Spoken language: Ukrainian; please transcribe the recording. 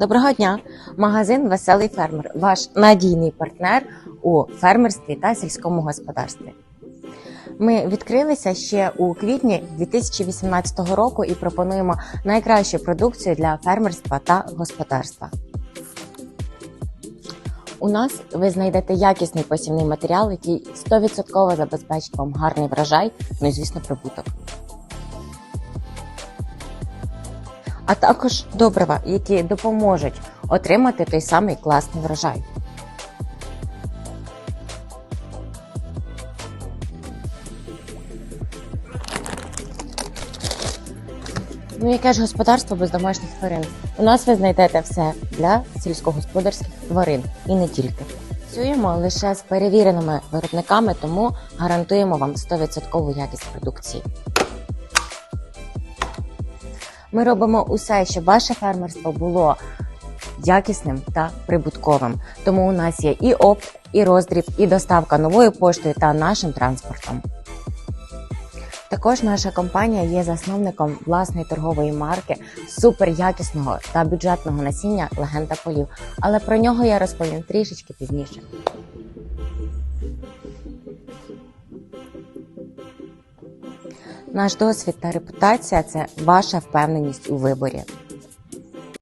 Доброго дня! Магазин Веселий фермер, ваш надійний партнер у фермерстві та сільському господарстві. Ми відкрилися ще у квітні 2018 року і пропонуємо найкращу продукцію для фермерства та господарства. У нас ви знайдете якісний посівний матеріал, який 100% забезпечить вам гарний врожай, ну і звісно прибуток. А також добрива, які допоможуть отримати той самий класний врожай. Ну, яке ж господарство без домашніх тварин? У нас ви знайдете все для сільськогосподарських тварин і не тільки. Працюємо лише з перевіреними виробниками, тому гарантуємо вам 100% якість продукції. Ми робимо усе, щоб ваше фермерство було якісним та прибутковим. Тому у нас є і опт, і роздріб, і доставка новою поштою та нашим транспортом. Також наша компанія є засновником власної торгової марки суперякісного та бюджетного насіння легенда полів. Але про нього я розповім трішечки пізніше. Наш досвід та репутація це ваша впевненість у виборі.